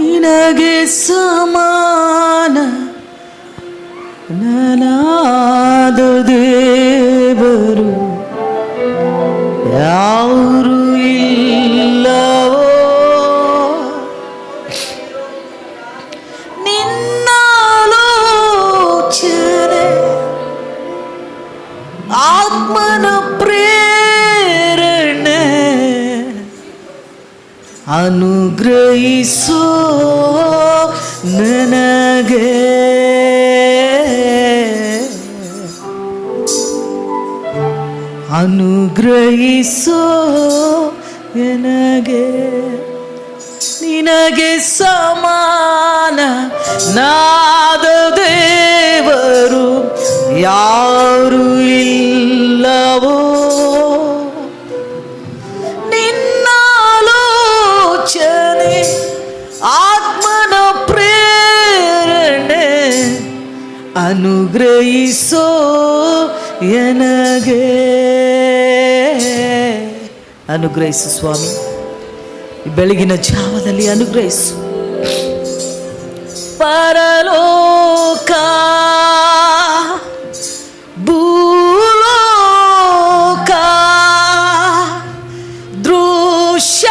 ನಿನಗೆ ಸಮಾನ ನನಾದು ದೇವರು ಯಾರು ಆತ್ಮನ ಪ್ರೇರಣೆ ಅನುಗ್ರಹಿಸೋ. ಅನುಗ್ರಹಿಸೋ ನನಗೆ ನಿನಗೆ ಸಮಾನ ನಾದ ದೇವರು ಯಾರು ಇಲ್ಲವೋ? ನಿನ್ನಾಲೋಚನೆ ಆತ್ಮನ ಪ್ರೇರಣೆ ಅನುಗ್ರಹಿಸೋ ಎನಗೆ. ಅನುಗ್ರಹಿಸು ಸ್ವಾಮಿ ಈ ಬೆಳಗಿನ ಜಾವದಲ್ಲಿ ಅನುಗ್ರಹಿಸು ಪರಲೋಕ ಭೂಲೋಕ ದೃಶ್ಯ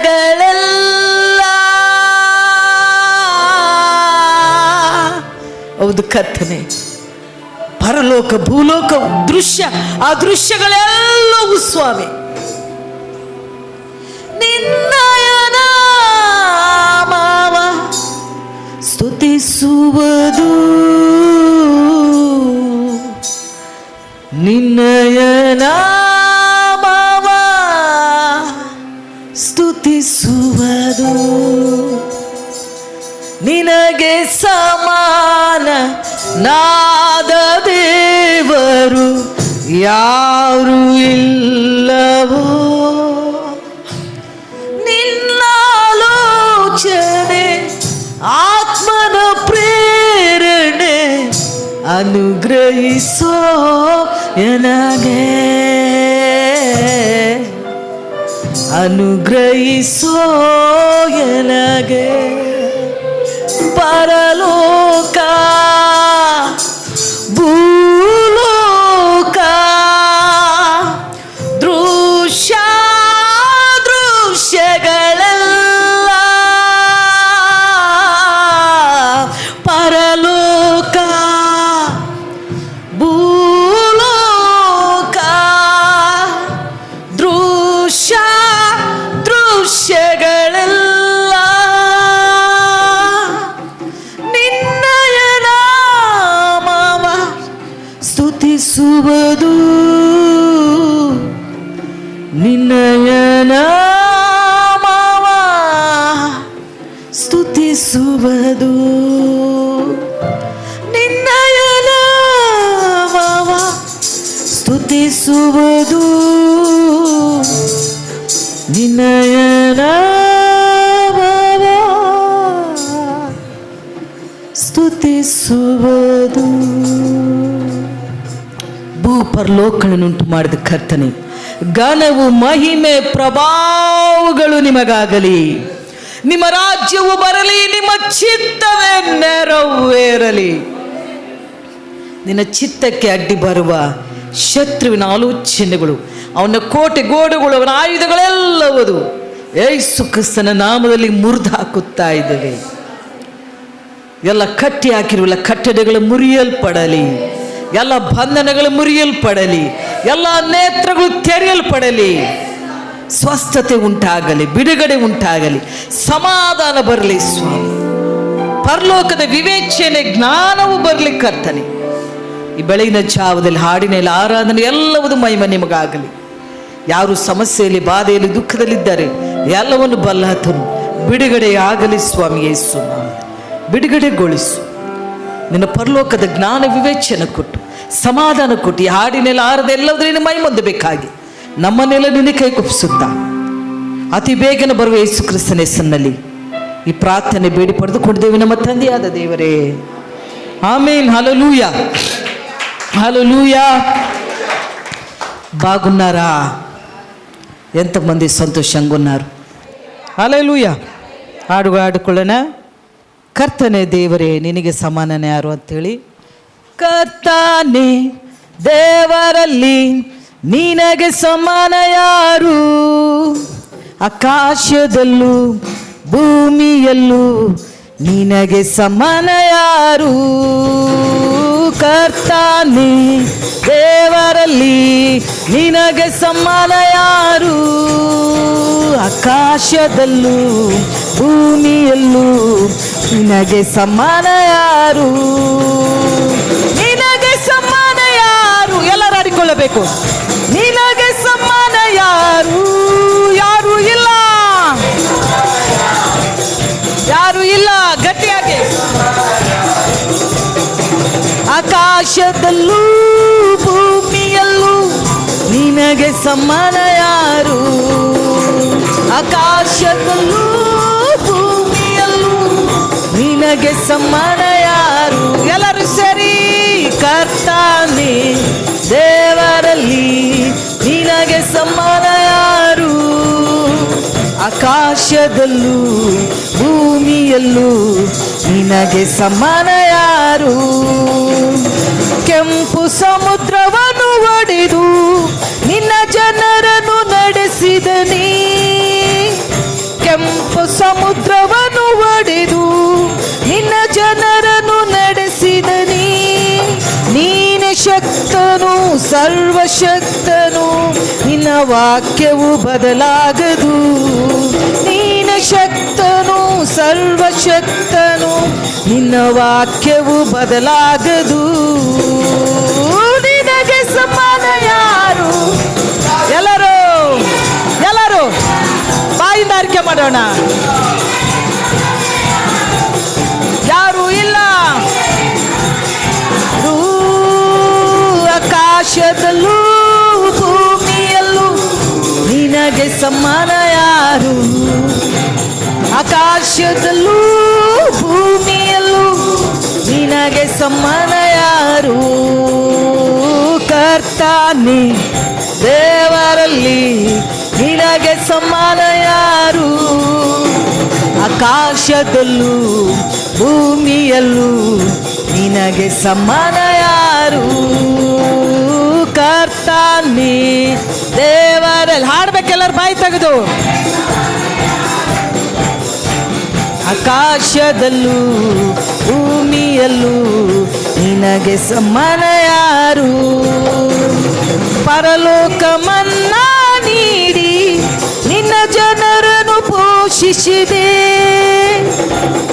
ದೃಶ್ಯಗಳೆಲ್ಲ ಹೌದು ಕತ್ತನೆ ಪರಲೋಕ ಭೂಲೋಕ ದೃಶ್ಯ ಆ ದೃಶ್ಯಗಳೆಲ್ಲವೂ ಸ್ವಾಮಿ. ನಿನ್ನಯನ ಮಾವ ಸ್ತುತಿಸುವುದು. ನಿನ್ನಯನ ಯಾರು ಇಲ್ಲವೋ? ನಿನ್ನಾಲೋಚನೆ ಆತ್ಮನ ಪ್ರೇರಣೆ ಅನುಗ್ರಹಿಸೋ ಎನಗೆ ಅನುಗ್ರಹಿಸೋ ಎನಗೆ ಪರಲೋಕ ನಿನ್ನಯ ನಾಮವ ಸ್ತುತಿಸುವುದು. ನಿನ್ನಯ ನಾಮವ ಸ್ತುತಿಸುವುದು. ನಿನ್ನಯ ನಾಮವ ಸ್ತುತಿಸುವುದು. ಭೂ ಪರಲೋಕಗಳನ್ನುಂಟು ಮಾಡಿದ ಕರ್ತನೆ ಘನವು ಮಹಿಮೆ ಪ್ರಭಾವಗಳು ನಿಮಗಾಗಲಿ. ನಿಮ್ಮ ರಾಜ್ಯವು ಬರಲಿ, ನಿಮ್ಮ ಚಿತ್ತವೇ ನೆರವೇರಲಿ. ನಿನ್ನ ಚಿತ್ತಕ್ಕೆ ಅಡ್ಡಿ ಬರುವ ಶತ್ರುವಿನ ಆಲೋಚನೆಗಳು, ಅವನ ಕೋಟೆ ಗೋಡೆಗಳು, ಅವನ ಆಯುಧಗಳೆಲ್ಲವುದು ಏಸು ಕ್ರಿಸ್ತನ ನಾಮದಲ್ಲಿ ಮುರಿದು ಹಾಕುತ್ತಾ ಇದ್ದೇವೆ. ಎಲ್ಲ ಕಟ್ಟಿ ಹಾಕಿರುವ ಕಟ್ಟಡಗಳು ಮುರಿಯಲ್ಪಡಲಿ. ಎಲ್ಲ ಬಂಧನಗಳು ಮುರಿಯಲ್ಪಡಲಿ. ಎಲ್ಲ ನೇತ್ರಗಳು ತೆರೆಯಲ್ಪಡಲಿ. ಸ್ವಸ್ಥತೆ ಉಂಟಾಗಲಿ, ಬಿಡುಗಡೆ ಉಂಟಾಗಲಿ, ಸಮಾಧಾನ ಬರಲಿ ಸ್ವಾಮಿ. ಪರಲೋಕದ ವಿವೇಚನೆ, ಜ್ಞಾನವು ಬರಲಿ ಕರ್ತನೆ. ಈ ಬೆಳಗಿನ ಜಾವದಲ್ಲಿ, ಹಾಡಿನಲ್ಲಿ ಆರಾಧನೆ ಎಲ್ಲವುದು ಮಹಿಮ ನಿಮಗಾಗಲಿ. ಯಾರು ಸಮಸ್ಯೆಯಲ್ಲಿ, ಬಾಧೆಯಲ್ಲಿ, ದುಃಖದಲ್ಲಿದ್ದಾರೆ ಎಲ್ಲವನ್ನು ಬಲ್ಲಾತನು ಬಿಡುಗಡೆಯಾಗಲಿ ಸ್ವಾಮಿ ಯೇಸು. ಬಿಡುಗಡೆಗೊಳಿಸು. ನಿನ್ನ ಪರಲೋಕದ ಜ್ಞಾನ ವಿವೇಚನೆ ಕೊಟ್ಟು ಸಮಾಧಾನ ಕೊಟ್ಟು ಈ ಹಾಡಿನೆಲ್ಲ ಆರದೆ ಎಲ್ಲವೂ ನಿನ್ನ ಮೈ ಹೊಂದಬೇಕಾಗಿ ನಮ್ಮನ್ನೆಲ್ಲ ನಿನ್ನ ಕೈ ಕುಪ್ಪಿಸುತ್ತಾ ಅತಿ ಬೇಗನೆ ಬರುವ ಯೇಸು ಕ್ರಿಸ್ತನ ಹೆಸರಿನಲ್ಲಿ ಈ ಪ್ರಾರ್ಥನೆ ಬೇಡಿ ಪಡೆದುಕೊಂಡಿದ್ದೇವೆ ನಮ್ಮ ತಂದೆಯಾದ ದೇವರೇ ಆಮೇಲೆ ಹಲಲೂಯ హలోయ బాగున్నారా ఎంతమంది సంతోషంగా ఉన్నారు ಅಲೆಲೂಯ ಹಾಡು ಹಾಡಿಕೊಳ್ಳೋಣ ಕರ್ತನೆ ದೇವರೇ, ನಿನಗೆ ಸಮಾನನ ಯಾರು ಅಂತೇಳಿ? ಕರ್ತಾನೆ ದೇವರಲ್ಲಿ ನಿನಗೆ ಸಮಾನ ಯಾರು? ಆಕಾಶದಲ್ಲೂ ಭೂಮಿಯಲ್ಲೂ ನಿನಗೆ ಸಮಾನ ಯಾರು? ಕರ್ತಾನೆ ದೇವರಲ್ಲಿ ನಿನಗೆ ಸಮಾನ ಯಾರು? ಆಕಾಶದಲ್ಲೂ ಭೂಮಿಯಲ್ಲೂ ನಿನಗೆ ಸಮಾನ ಯಾರು? ನಿನಗೆ ಸಮಾನ ಯಾರು? ಎಲ್ಲರೂ ಆಡಿಕೊಳ್ಳಬೇಕು. ನಿನಗೆ ಸಮಾನ ಯಾರು? ಯಾರು ಇಲ್ಲ. ಯಾರು ಇಲ್ಲ. ಗಟ್ಟಿಯಾಗಿ. ಆಕಾಶದಲ್ಲೂ ಭೂಮಿಯಲ್ಲೂ ನಿನಗೆ ಸಮಾನ ಯಾರು? ಆಕಾಶದಲ್ಲೂ ನಿನಗೆ ಸಮಾನ ಯಾರು? ಎಲ್ಲರೂ ಸರಿ, ಕರ್ತಾನೆ ದೇವರಲ್ಲಿ. ನಿನಗೆ ಸಮಾನ ಯಾರು? ಆಕಾಶದಲ್ಲೂ, ಭೂಮಿಯಲ್ಲೂ ನಿನಗೆ ಸಮಾನ ಯಾರು? ಕೆಂಪು ಸಮುದ್ರವನ್ನು ಒಡೆದು ನಿನ್ನ ಜನರನ್ನು ನಡೆಸಿದ ನೀ ಕೆಂಪು ಸಮುದ್ರವನ್ನು ಸರ್ವಶಕ್ತನು, ನಿನ್ನ ವಾಕ್ಯವು ಬದಲಾಗದು. ನೀನ ಶಕ್ತನು, ಸರ್ವಶಕ್ತನು, ನಿನ್ನ ವಾಕ್ಯವು ಬದಲಾಗದು. ನಿನಗೆ ಸಮಾನ ಯಾರು? ಎಲ್ಲರೂ ಎಲ್ಲರೂ ಬಾಯಿಂದ ಆರಿಕೆ ಮಾಡೋಣ. ಆಕಾಶದಲ್ಲೂ ಭೂಮಿಯಲ್ಲೂ ನಿನಗೆ ಸಮಾನ ಯಾರು? ಕರ್ತಾನೆ, ದೇವರಲ್ಲಿ ನಿನಗೆ ಸಮಾನ ಯಾರು? ಆಕಾಶದಲ್ಲೂ, ಭೂಮಿಯಲ್ಲೂ ನಿನಗೆ ಸಮಾನ ಯಾರು? ಕರ್ತಾನೆ, ದೇವರಲ್ಲಿ ಹಾಡ್ಬೇಕೆಲ್ಲರೂ ಬಾಯಿ ತೆಗೆದು. ಆಕಾಶದಲ್ಲೂ, ಭೂಮಿಯಲ್ಲೂ ನಿನಗೆ ಸಮಾನ ಯಾರು? ಪರಲೋಕ ಮನ್ನಾ ನೀಡಿ ನಿನ್ನ ಜನರನ್ನು ಪೋಷಿಸಿದೆ.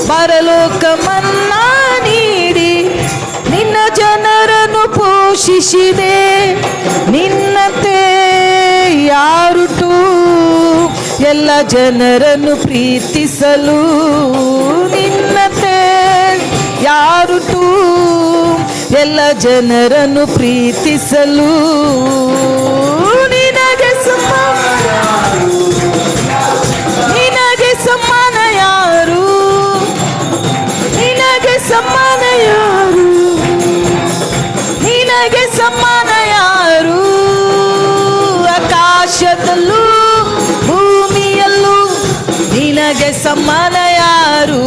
ಪರಲೋಕ ಮನ್ನಾ ನೀಡಿ ನಿನ್ನ ಜನರನ್ನು ಪೋಷಿಸಿದೆ. ನಿನ್ನತೆ ಯಾರುಟು ಎಲ್ಲ ಜನರನ್ನು ಪ್ರೀತಿಸಲು ನಿನ್ನತೆ ಯಾರುಟು? ಎಲ್ಲ ಜನರನ್ನು ಪ್ರೀತಿಸಲು ನಿನಗೆ ಯಾರು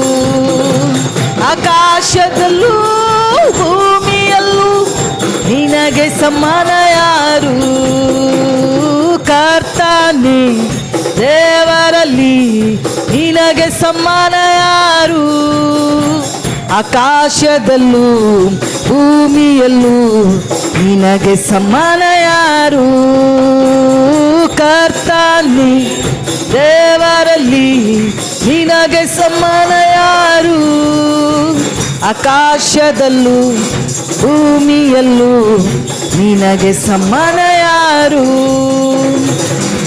ಆಕಾಶದಲ್ಲೂ ಭೂಮಿಯಲ್ಲೂ ನಿನಗೆ ಸಮಾನ ಯಾರು ಕರ್ತಾನೆ, ದೇವರಲ್ಲಿ ನಿನಗೆ ಸಮಾನ ಯಾರು ಆಕಾಶದಲ್ಲೂ ಭೂಮಿಯಲ್ಲೂ ನಿನಗೆ ಸಮಾನ ಯಾರು ಕರ್ತಾನೆ ದೇವರಲ್ಲಿ ನಿನಗೆ ಸಮಾನ ಯಾರು? ಆಕಾಶದಲ್ಲೂ ಭೂಮಿಯಲ್ಲೂ ನಿನಗೆ ಸಮಾನ ಯಾರು?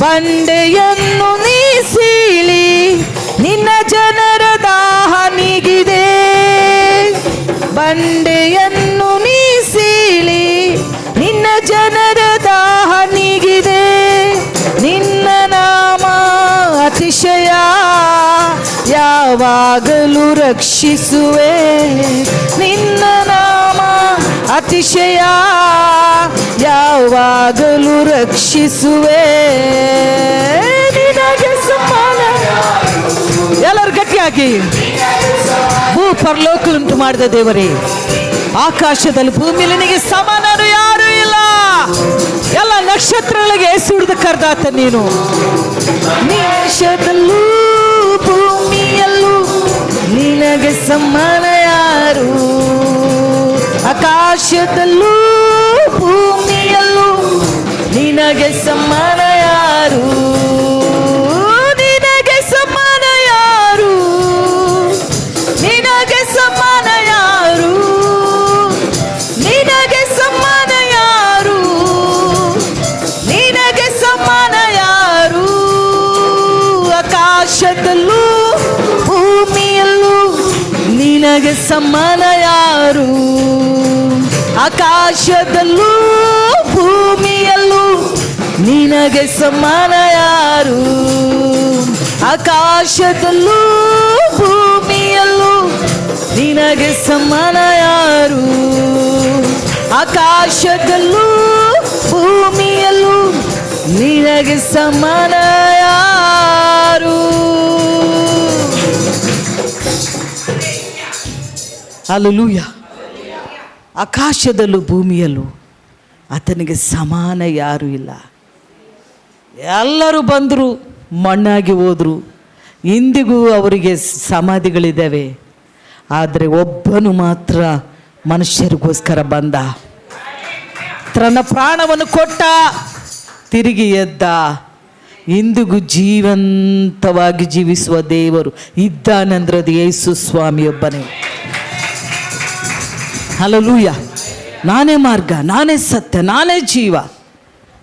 ಬಂಡೆಯನ್ನು ನೀ ಸೀಳಿ ನಿನ್ನ ಜನರ ದಾಹ ನೀಗಿದೆ. ಬಂಡೆಯನ್ನು ನೀ ಸೀಳಿ ನಿನ್ನ ಜನರ ಯಾವಾಗಲೂ ರಕ್ಷಿಸುವೆ. ನಿನ್ನ ನಾಮ ಅತಿಶಯ. ಯಾವಾಗಲೂ ರಕ್ಷಿಸುವೆ. ನಿನಗೆ ಗಟ್ಟಿಯಾಗಿ. ಭೂ ಪರಲೋಕಲುಂಟು ಮಾಡಿದ ದೇವರೇ, ಆಕಾಶದಲ್ಲಿ ಭೂಮಿಯಲ್ಲಿ ನಿನಗೆ ಸಮಾನರು ಯಾರು ಇಲ್ಲ. ಎಲ್ಲ ನಕ್ಷತ್ರಗಳಿಗೆ ಸುಡಿದು ಕರೆದಾತ ನೀನು. ನಿಮಿಷದಲ್ಲೂ ನಿನಗೆ ಸಮಾನ ಯಾರು ಆಕಾಶದಲ್ಲೂ ಭೂಮಿಯಲ್ಲೂ ನಿನಗೆ ಸಮಾನ ಯಾರು ನಿನಗೆ ಸಮಾನ ಯಾರು? ಆಕಾಶದಲ್ಲೂ ಭೂಮಿಯಲ್ಲೂ ನಿನಗೆ ಸಮಾನ ಯಾರು? ಆಕಾಶದಲ್ಲೂ ಭೂಮಿಯಲ್ಲೂ ನಿನಗೆ ಸಮಾನ ಯಾರು? ಆಕಾಶದಲ್ಲೂ ಭೂಮಿಯಲ್ಲೂ ನಿನಗೆ ಸಮಾನ ಯಾರು? ಅಲ್ಲೂಯ ಆಕಾಶದಲ್ಲೂ ಭೂಮಿಯಲ್ಲೂ ಆತನಿಗೆ ಸಮಾನ ಯಾರೂ ಇಲ್ಲ. ಎಲ್ಲರೂ ಬಂದರು, ಮಣ್ಣಾಗಿ ಹೋದರು. ಇಂದಿಗೂ ಅವರಿಗೆ ಸಮಾಧಿಗಳಿದ್ದಾವೆ. ಆದರೆ ಒಬ್ಬನು ಮಾತ್ರ ಮನುಷ್ಯರಿಗೋಸ್ಕರ ಬಂದ. ತನ್ನ ಪ್ರಾಣವನ್ನು ಕೊಟ್ಟ, ತಿರುಗಿ ಎದ್ದ. ಇಂದಿಗೂ ಜೀವಂತವಾಗಿ ಜೀವಿಸುವ ದೇವರು ಇದ್ದಾನಂದ್ರದ ಯೇಸು ಸ್ವಾಮಿಯೊಬ್ಬನೇ. ಹಲಲೂಯ ನಾನೇ ಮಾರ್ಗ, ನಾನೇ ಸತ್ಯ, ನಾನೇ ಜೀವ.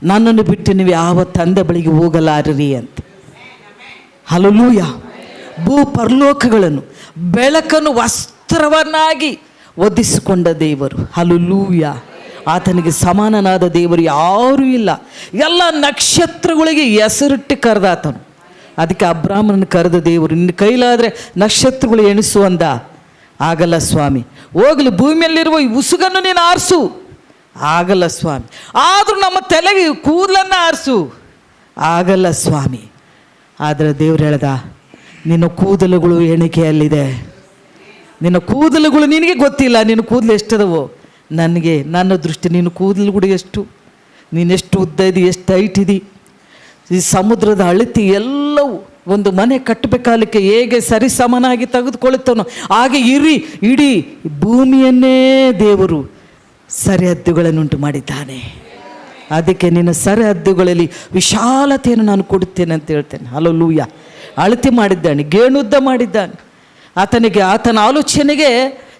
ನನ್ನನ್ನು ಬಿಟ್ಟು ನೀವು ಯಾವ ತಂದೆ ಬಳಿಗೆ ಹೋಗಲಾರಿರಿ ಅಂತ. ಹಲಲೂಯ ಭೂ ಪರಲೋಕಗಳನ್ನು, ಬೆಳಕನ್ನು ವಸ್ತ್ರವನ್ನಾಗಿ ಒದಿಸಿಕೊಂಡ ದೇವರು. ಹಲಲೂಯ ಆತನಿಗೆ ಸಮಾನನಾದ ದೇವರು ಯಾರೂ ಇಲ್ಲ. ಎಲ್ಲ ನಕ್ಷತ್ರಗಳಿಗೆ ಹೆಸರಿಟ್ಟು ಕರೆದಾತನು. ಅದಕ್ಕೆ ಅಬ್ರಾಹ್ಮಣನ ಕರೆದ ದೇವರು, ನಿನ್ನ ಕೈಲಾದರೆ ನಕ್ಷತ್ರಗಳು ಎಣಿಸು ಅಂದ. ಆಗಲ್ಲ ಸ್ವಾಮಿ. ಹೋಗಲಿ, ಭೂಮಿಯಲ್ಲಿರುವ ಈ ಉಸುಗನ್ನು ನೀನು ಆರಿಸು. ಆಗಲ್ಲ ಸ್ವಾಮಿ. ಆದರೂ ನಮ್ಮ ತಲೆಗೆ ಕೂದಲನ್ನು ಆರಿಸು. ಆಗಲ್ಲ ಸ್ವಾಮಿ. ಆದರೆ ದೇವ್ರು ಹೇಳ್ದ, ನಿನ್ನ ಕೂದಲುಗಳು ಎಣಿಕೆಯಲ್ಲಿದೆ. ನಿನ್ನ ಕೂದಲುಗಳು ನಿನಗೆ ಗೊತ್ತಿಲ್ಲ, ನಿನ್ನ ಕೂದಲು ಎಷ್ಟದವೋ. ನನಗೆ, ನನ್ನ ದೃಷ್ಟಿ, ನಿನ್ನ ಕೂದಲುಗಳು ಎಷ್ಟು? ನೀನೆಷ್ಟು ಉದ್ದ ಇದೆ, ಎಷ್ಟು ಹೈಟ್ ಇದೆ? ಈ ಸಮುದ್ರದ ಅಳತಿ ಎಲ್ಲವೂ ಒಂದು ಮನೆ ಕಟ್ಟಬೇಕಾಲಿಕ್ಕೆ ಹೇಗೆ ಸರಿಸಮನಾಗಿ ತೆಗೆದುಕೊಳ್ಳುತ್ತಾನೋ ಹಾಗೆ ಇರಿ, ಇಡೀ ಭೂಮಿಯನ್ನೇ ದೇವರು ಸರಿಹದ್ದುಗಳನ್ನುಂಟು ಮಾಡಿದ್ದಾನೆ. ಅದಕ್ಕೆ ನಿನ್ನ ಸರಿಹದ್ದುಗಳಲ್ಲಿ ವಿಶಾಲತೆಯನ್ನು ನಾನು ಕೊಡುತ್ತೇನೆ ಅಂತ ಹೇಳ್ತೇನೆ. ಹಲೋ ಲೂಯ ಅಳತೆ ಮಾಡಿದ್ದಾನೆ, ಗೇಣುದ್ದ ಮಾಡಿದ್ದಾನೆ. ಆತನಿಗೆ, ಆತನ ಆಲೋಚನೆಗೆ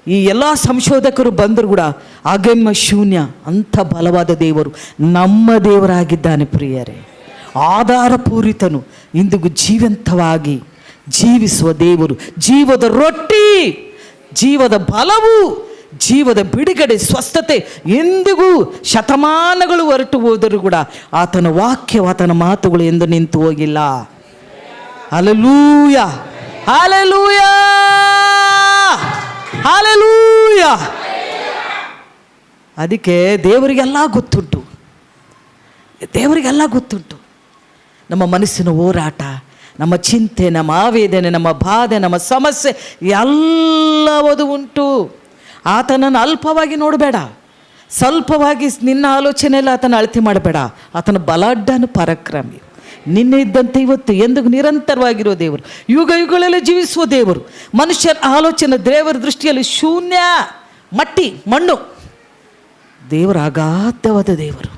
ಈ ಎಲ್ಲ ಸಂಶೋಧಕರು ಬಂದರು ಕೂಡ ಅಗಮ್ಯ ಶೂನ್ಯ, ಅಂಥ ಬಲವಾದ ದೇವರು ನಮ್ಮ ದೇವರಾಗಿದ್ದಾನೆ ಪ್ರಿಯರೇ. ಆಧಾರಪೂರಿತನು, ಇಂದಿಗೂ ಜೀವಂತವಾಗಿ ಜೀವಿಸುವ ದೇವರು. ಜೀವದ ರೊಟ್ಟಿ, ಜೀವದ ಬಲವು, ಜೀವದ ಬಿಡುಗಡೆ, ಸ್ವಸ್ಥತೆ, ಎಂದಿಗೂ ಶತಮಾನಗಳು ಹೊರಟು ಹೋದರೂ ಕೂಡ ಆತನ ವಾಕ್ಯ ಆತನ ಮಾತುಗಳು ಎಂದು ನಿಂತು ಹೋಗಿಲ್ಲ. ಅಲಲೂಯ ಅಲಲೂಯ ಅಲಲೂಯ ಅದಕ್ಕೆ ದೇವರಿಗೆಲ್ಲ ಗೊತ್ತುಂಟು. ದೇವರಿಗೆಲ್ಲ ಗೊತ್ತುಂಟು. ನಮ್ಮ ಮನಸ್ಸಿನ ಹೋರಾಟ, ನಮ್ಮ ಚಿಂತೆ, ನಮ್ಮ ಆವೇದನೆ, ನಮ್ಮ ಬಾಧೆ, ನಮ್ಮ ಸಮಸ್ಯೆ ಎಲ್ಲವದು ಉಂಟು. ಆತನನ್ನು ಅಲ್ಪವಾಗಿ ನೋಡಬೇಡ. ಸ್ವಲ್ಪವಾಗಿ ನಿನ್ನ ಆಲೋಚನೆಯಲ್ಲಿ ಆತನ ಅಳತೆ ಮಾಡಬೇಡ. ಆತನ ಬಲಾಢ್ಯನ ಪರಾಕ್ರಮಿ. ನಿನ್ನೆ ಇದ್ದಂತೆ ಇವತ್ತು ಎಂದಿಗೂ ನಿರಂತರವಾಗಿರೋ ದೇವರು. ಯುಗ ಯುಗಗಳಲ್ಲೇ ಜೀವಿಸುವ ದೇವರು. ಮನುಷ್ಯರ ಆಲೋಚನೆ ದೇವರ ದೃಷ್ಟಿಯಲ್ಲಿ ಶೂನ್ಯ, ಮಟ್ಟಿ, ಮಣ್ಣು. ದೇವರ ಅಗಾಧವಾದ ದೇವರು.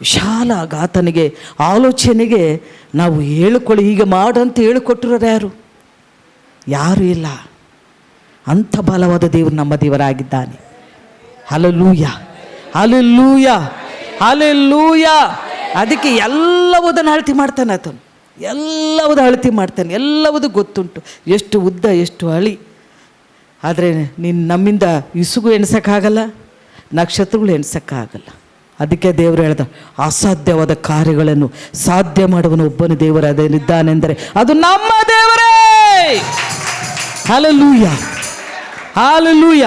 ವಿಶಾಲ ಗಾತನಿಗೆ ಆಲೋಚನೆಗೆ ನಾವು ಹೇಳಿಕೊಳ್ಳಿ, ಹೀಗೆ ಮಾಡಂತ ಹೇಳಿಕೊಟ್ಟಿರೋರು ಯಾರು? ಯಾರೂ ಇಲ್ಲ. ಅಂಥ ಬಲವಾದ ದೇವರು ನಮ್ಮ ದೇವರಾಗಿದ್ದಾನೆ. ಹಲಲೂಯ ಹಲಲೂಯ ಹಲಲೂಯ ಅದಕ್ಕೆ ಎಲ್ಲವುದನ್ನು ಅಳತಿ ಮಾಡ್ತಾನೆ ಆತನು. ಎಲ್ಲವುದು ಅಳತಿ ಮಾಡ್ತಾನೆ. ಎಲ್ಲವುದು ಗೊತ್ತುಂಟು. ಎಷ್ಟು ಉದ್ದ, ಎಷ್ಟು ಅಳಿ. ಆದರೆ ನೀನು ನಮ್ಮಿಂದ ಇಸುಗು ಎಣ್ಸೋಕ್ಕಾಗಲ್ಲ, ನಕ್ಷತ್ರಗಳು ಎಣ್ಸೋಕ್ಕಾಗಲ್ಲ. ಅದಕ್ಕೆ ದೇವರು ಹೇಳ್ದ, ಅಸಾಧ್ಯವಾದ ಕಾರ್ಯಗಳನ್ನು ಸಾಧ್ಯ ಮಾಡುವನು ಒಬ್ಬನು ದೇವರು ಅದೇನಿದ್ದಾನೆಂದರೆ ಅದು ನಮ್ಮ ದೇವರೇ. Hallelujah hallelujah